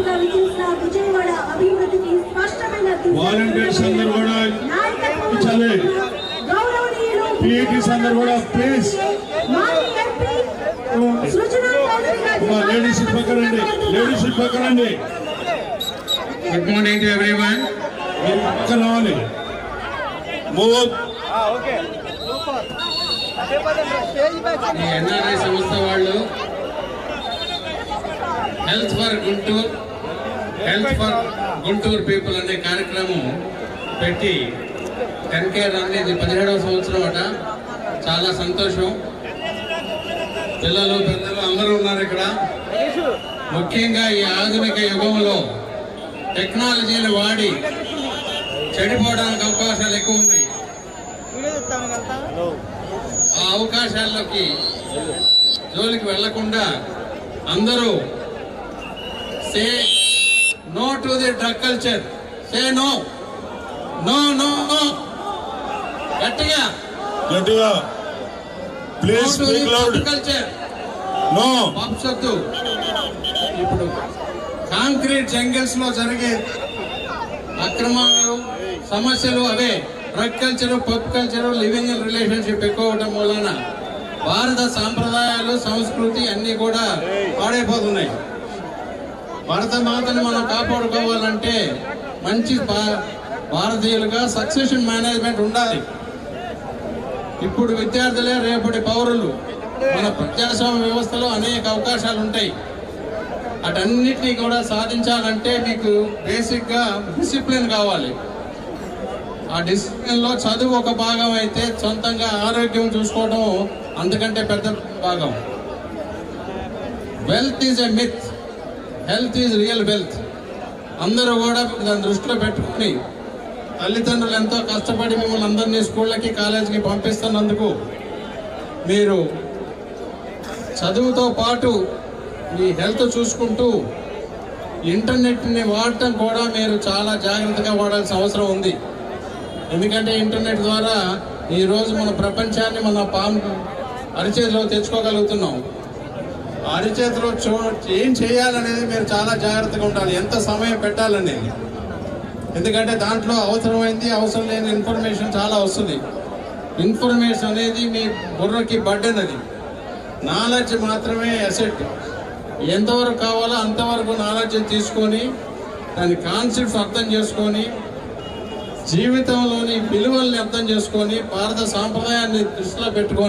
అధ్యక్షుడిగా విజయించిన విజయవాడ అభివృద్ధికి స్పష్టమైన వాలంటీర్స్ అందరు కూడా చల్లే పీఈటీస్ అందరు కూడా please. Good morning to everyone పక్కన రావాలి. Move okay. ఎన్ఆర్ఐ సంస్థ వాళ్ళు health for Guntur health for Guntur people అనే కార్యక్రమం పెట్టి టెన్ కేర్ అనేది పదిహేడవ సంవత్సరం అట. చాలా సంతోషం. పిల్లలు పెద్దలు అందరూ ఉన్నారు ఇక్కడ. ముఖ్యంగా ఈ ఆధునిక యుగంలో టెక్నాలజీని వాడి చెడిపోవడానికి అవకాశాలు ఎక్కువ ఉన్నాయి. ఆ అవకాశాల్లోకి జోలికి వెళ్ళకుండా అందరూ say no to the drug culture say no no no no గట్టిగా. గట్టిగా. Please speak loud culture no పంచొద్దు ఇప్పుడు కాంక్రీట్ జంగిల్స్లో జరిగే అక్రమాలు సమస్యలు అవే drug culture pub culture living in relationship ఎక్కువ అవడం వలన భారత సాంప్రదాయాలు సంస్కృతి అన్ని కూడా పాడైపోతున్నాయి భారత మాతను మనం కాపాడుకోవాలంటే మంచి భా- భారతీయులుగా సక్సెషన్ మేనేజ్మెంట్ ఉండాలి. ఇప్పుడు విద్యార్థులే రేపటి పౌరులు మన ప్రజాస్వామ్య వ్యవస్థలో అనేక అవకాశాలు ఉంటాయి. అటన్నిటినీ కూడా సాధించాలంటే మీకు బేసిక్గా డిసిప్లిన్ కావాలి. ఆ డిసిప్లిన్లో చదువు ఒక భాగం అయితే సొంతంగా ఆరోగ్యం చూసుకోవడం అందుకంటే పెద్ద భాగం. Wealth is a myth health is real wealth అందరూ కూడా దాన్ని దృష్టిలో పెట్టుకుని తల్లిదండ్రులు ఎంతో కష్టపడి మిమ్మల్ని అందరినీ స్కూళ్ళకి కాలేజీకి పంపిస్తున్నందుకు మీరు చదువుతో పాటు మీ హెల్త్ చూసుకుంటూ ఇంటర్నెట్ని వాడటం కూడా మీరు చాలా జాగ్రత్తగా వాడాల్సిన అవసరం ఉంది. ఎందుకంటే ఇంటర్నెట్ ద్వారా ఈరోజు మన ప్రపంచాన్ని మన పాము అరిచేతిలో తెచ్చుకోగలుగుతున్నాం. అరిచేతిలో చూ ఏం చేయాలనేది మీరు చాలా జాగ్రత్తగా ఉండాలి. ఎంత సమయం పెట్టాలనేది ఎందుకంటే దాంట్లో అవసరమైంది అవసరం లేని ఇన్ఫర్మేషన్ చాలా వస్తుంది. ఇన్ఫర్మేషన్ అనేది మీ బుర్రకి బర్డెన్ అది నాలెడ్జ్ మాత్రమే అసెట్. ఎంతవరకు కావాలో అంతవరకు నాలెడ్జ్ తీసుకొని దాని కాన్సెప్ట్స్ అర్థం చేసుకొని జీవితంలోని విలువల్ని అర్థం చేసుకొని భారత సాంప్రదాయాన్ని దృష్టిలో పెట్టుకొని